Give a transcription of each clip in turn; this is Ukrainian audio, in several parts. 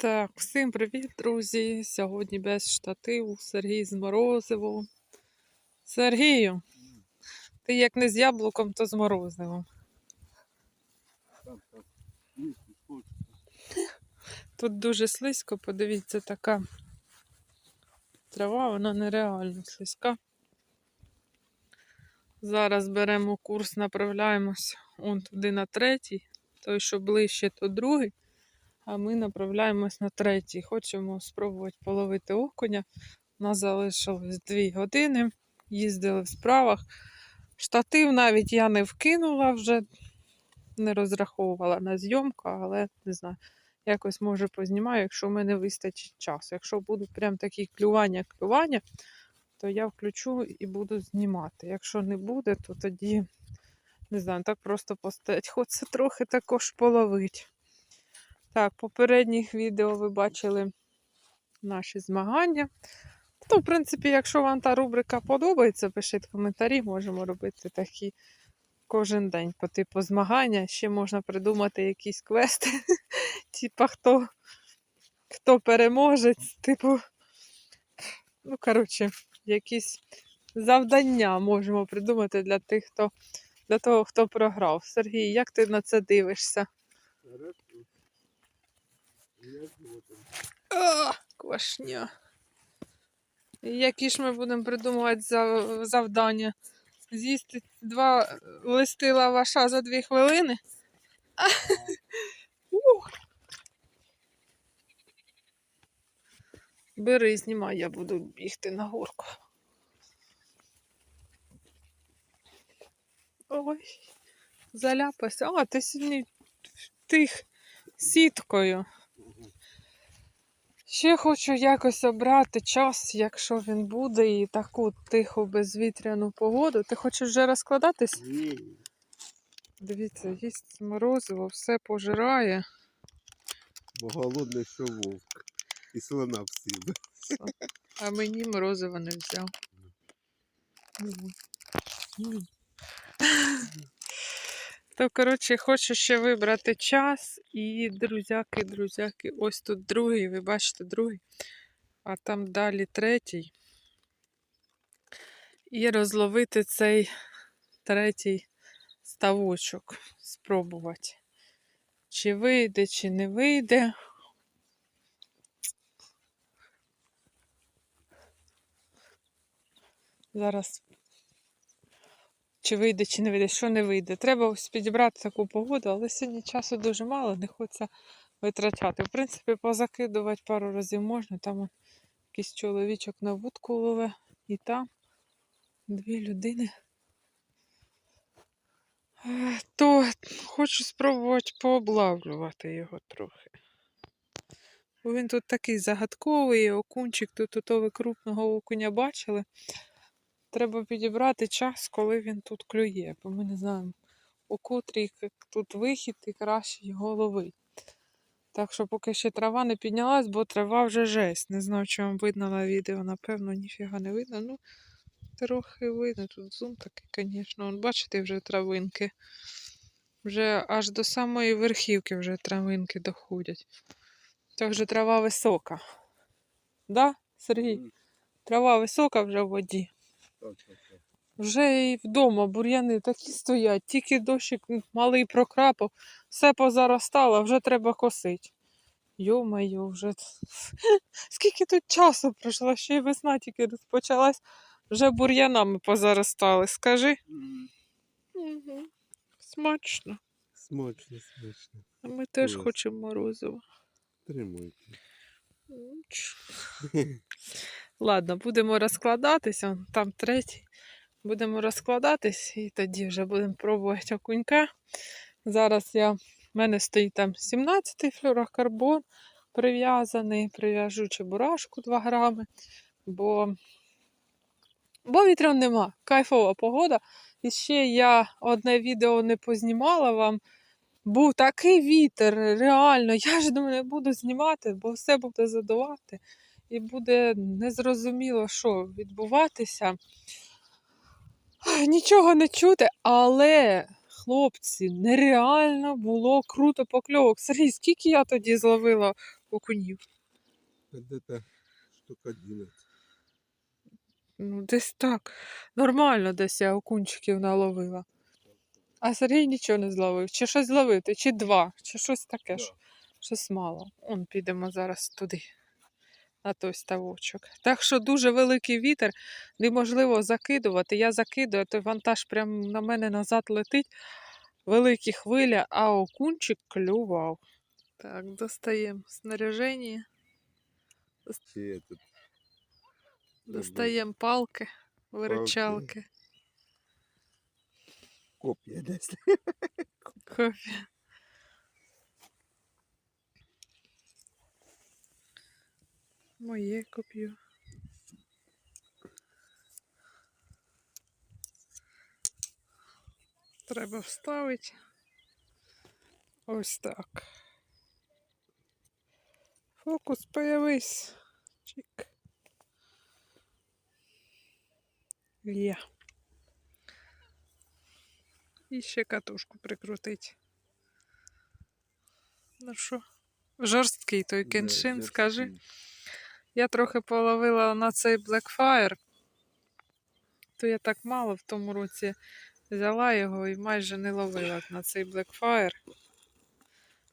Так, всім привіт, друзі! Сьогодні без штативу Сергій з Морозивом. Сергію, ти як не з яблуком, то з морозивом. Тут дуже слизько, подивіться, така трава, вона нереально слизька. Зараз беремо курс, направляємось он туди на третій, той, що ближче, то другий. А ми направляємось на третій. Хочемо спробувати половити окуня. У нас залишилось 2 години. Їздили в справах. Штатив навіть я не вкинула вже, не розраховувала на зйомку, але не знаю, якось може познімаю, якщо в мене вистачить часу. Якщо будуть прям такі клювання-клювання, то я включу і буду знімати. Якщо не буде, то тоді не знаю, так просто постоять. Хочеться трохи також половити. Так, попередніх відео ви бачили наші змагання. То, в принципі, якщо вам та рубрика подобається, пишіть коментарі, можемо робити такі кожен день по типу змагання. Ще можна придумати якісь квести, типа хто, хто переможець, типу, ну, коротше, якісь завдання можемо придумати для тих, хто для того, хто програв. Сергій, як ти на це дивишся? А, квашня. Які ж ми будемо придумувати завдання? З'їсти два листи лаваша за дві хвилини? Бери, знімай, я буду бігти на горку. Ой, заляпався. А, ти сьогодні тих сіткою. Ще хочу якось обрати час, якщо він буде, і таку тиху безвітряну погоду. Ти хочеш вже розкладатись? Ні, Дивіться, їсть морозиво, все пожирає. бо голодний, що вовк. І слона всі. А мені морозиво не взяв. М. М. То, коротше, хочу ще вибрати час і друзяки, друзяки, ось тут другий, ви бачите, другий, а там далі третій. І розловити цей третій ставочок, спробувати. Чи вийде, чи не вийде. Зараз чи вийде, чи не вийде, що не вийде. Треба ось підібрати таку погоду, але сьогодні часу дуже мало, не хочеться витрачати. В принципі, позакидувати пару разів можна. Там якийсь чоловічок на вудку лове, і там дві людини. Е, То хочу спробувати пооблавлювати його трохи. Бо він тут такий загадковий, окунчик, тут ото ви крупного окуня бачили. Треба підібрати час, коли він тут клює, бо ми не знаємо, у котрій тут вихід і краще його ловити. Так що поки ще трава не піднялась, бо трава вже жесть. Не знаю, чи вам видно на відео, напевно, ніфіга не видно. Ну, трохи видно. Тут зум такий, звісно. Бачите, вже травинки. Вже аж до самої верхівки вже травинки доходять. Так вже трава висока. Да, Сергій? Трава висока вже в воді. Так, так, так. Вже і вдома бур'яни такі стоять, тільки дощик малий прокрапав, все позаростало, вже треба косити. Йо-моє, вже скільки тут часу пройшло, ще й весна тільки розпочалась, вже бур'янами позаростали. Скажи. Угу. Смачно. Смачно, смачно. А ми теж Клас. хочемо морозиво. Тримуйте. Ладно, будемо розкладатися. Там третій. Будемо розкладатись і тоді вже будемо пробувати окунька. Зараз я, в мене стоїть там 17-й флюрокарбон прив'язаний, прив'яжу чебурашку 2 грами, бо, бо вітрів нема. Кайфова погода. І ще я одне відео не познімала вам. Був такий вітер, реально. Я ж думаю, не буду знімати, бо все буде задувати. І буде незрозуміло, що відбуватися. Нічого не чути, але, хлопці, нереально було круто покльовок. Сергій, скільки я тоді зловила окунів. Где-то штук 11. Ну, десь так. Нормально десь я окунчиків наловила. А Сергій нічого не зловив. Чи щось зловив, ти, чи два, чи щось таке ж. Щось мало. Он підемо зараз туди, на той ставочок. Так що дуже великий вітер, неможливо закидувати. Я закидую, той вантаж прямо на мене назад летить. Великі хвиля, а окунчик клював. Так, достаємо снаряження, достаємо палки, виручалки. Копья десь. Кофе. Моє коп'ю. Треба вставити. Ось так. Фокус появись. Чик. Є. І ще катушку прикрутить. Ну що, жорсткий той кеншин, скажи. Я трохи половила на цей Blackfire, то я так мало в тому році взяла його і майже не ловила на цей Blackfire.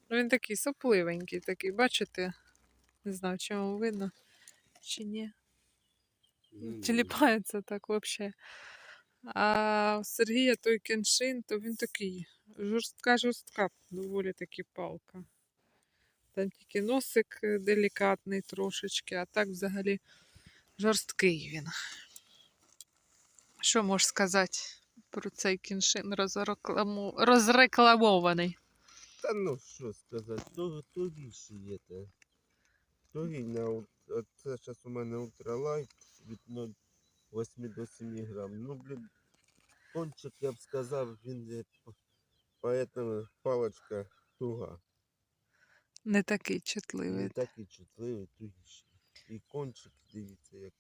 Ну, він такий сопливенький, такий, бачите? Не знаю, чи вам видно, чи ні. Тіліпається так взагалі. А у Сергія той кеншин, то він такий жорстка, жорстка, доволі таки палка. Там тільки носик е, делікатний трошечки, а так взагалі жорсткий він. Що можеш сказати про цей кіншин розрекламу... розрекламований? Та ну що сказати, то тугіші є те. Тугий на от це зараз у мене ультралайт від 0,8 до 7 грам. Ну, блін, кончик, я б сказав, він поэтому палочка туга. Не такий чутливий. Не такий чутливий, тугіший. І кончик, дивіться, як.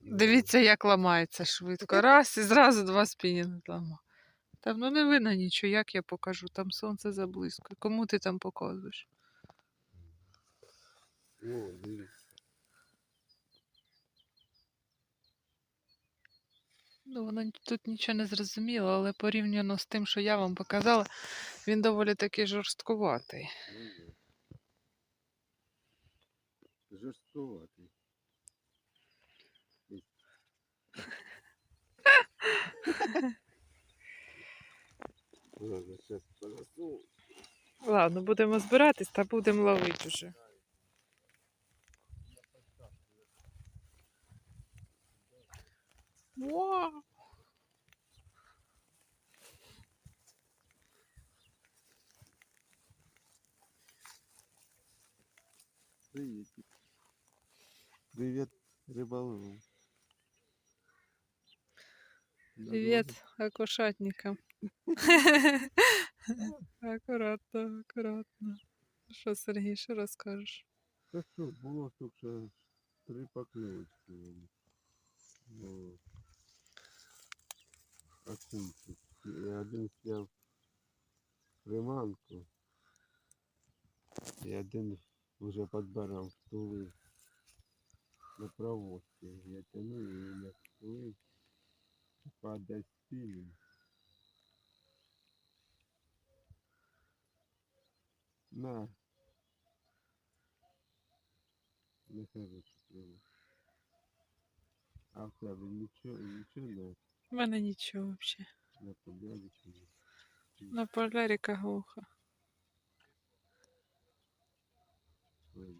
Дивіться, як ламається швидко. Раз і зразу два спінінги ламав. Там ну не видно нічого, як я покажу. Там сонце заблизько. Кому ти там показуєш? О, дивіться. Ну, воно тут нічого не зрозуміло, але порівняно з тим, що я вам показала, він доволі таки жорсткуватий. Ладно. Ладно, будемо збиратись та будемо ловити вже. Привет, рыболов. Привіт акушатникам. акуратно, акуратно. Що, Сергій, що розкажеш? Та що, було тут ще три покльовочки. Ну, окунчик. І один сняв приманку. І один вже підбирав втулив На проводці. Я і він як втулив. Падає спінінг. На. Не кажу, що треба. А в тебе нічого, нічого не, У мене нічого взагалі. подяді чи? На полярика глухо. Ой.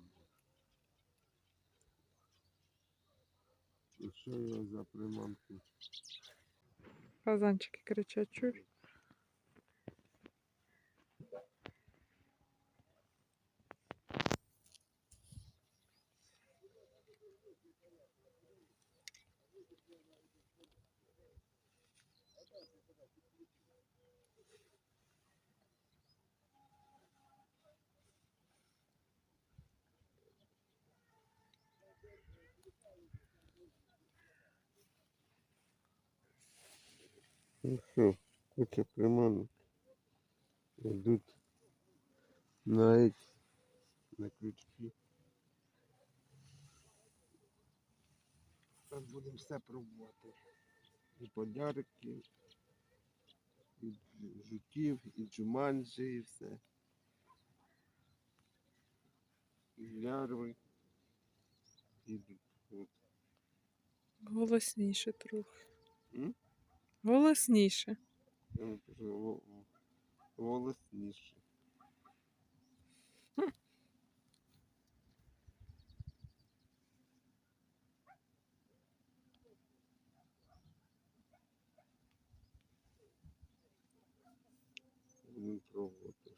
І що я за приманку? Фазанчики кричать, чуєш? Ну що, куча приманок. Йдуть на эти на крючки. Зараз будемо все пробувати. І подярки, і жуків, і джуманджі, і все. І лярви. І. Голосніше трохи. М? Голосніше. Я вам кажу, во- во- голосніше. Будемо пробувати.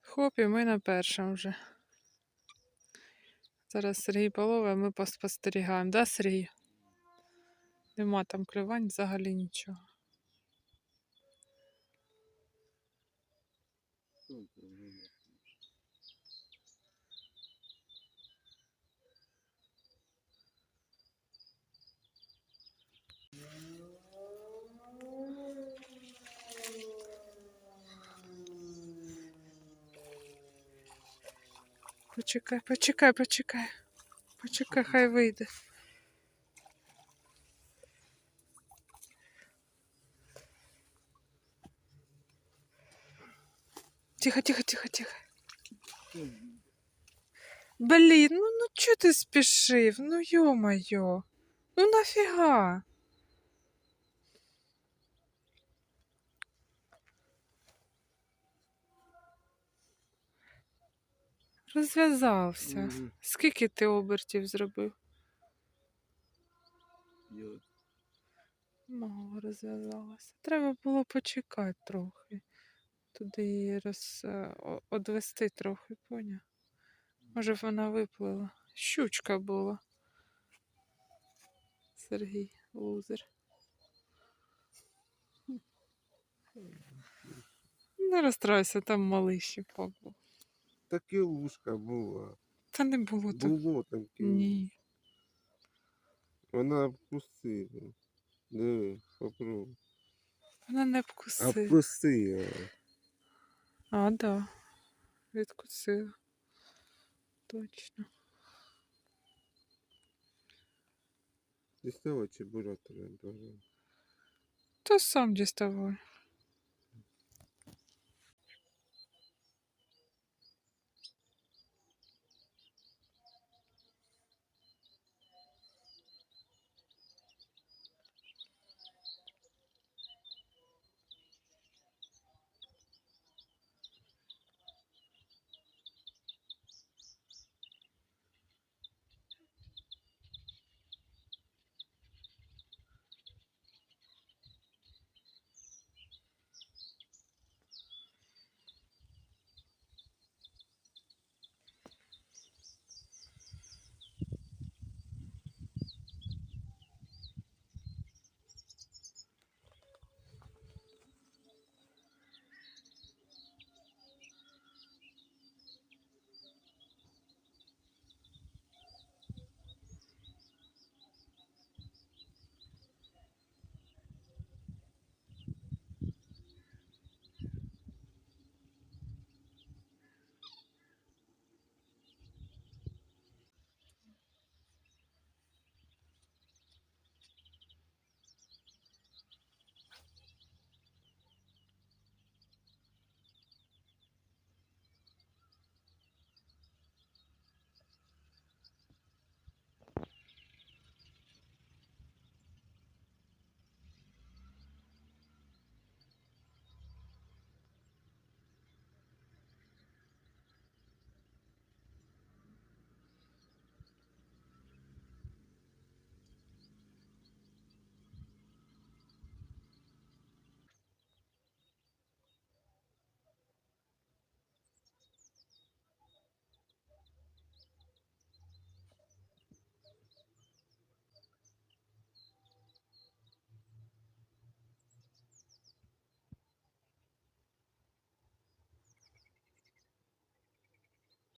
Хоп, і ми на першому вже. Зараз Сергій половить, а ми поспостерігаємо. Да, Сергій? Нема там клювань взагалі нічого. Почекай, почекай, почекай. Почекай, хай вийде. Тихо, тихо, тихо, тихо. Блін, ну ну чого ти спішив? Ну йо-моє. Ну нафіга? Розв'язався. Мгм. Скільки ти обертів зробив? Мало розв'язалося. Треба було почекати трохи. Туди її роз... е, одвести трохи, поняв? Може, вона виплила. Щучка була. Сергій лузер. Не розстраюйся, там малий щіпок був. Таке лужка була. Та не було так. Було таке. Ні. Вона вкусила. Диви, попробуй. Вона не А вкусила. А, да. Відкусила. Точно. Діставай чи треба. То сам діставай.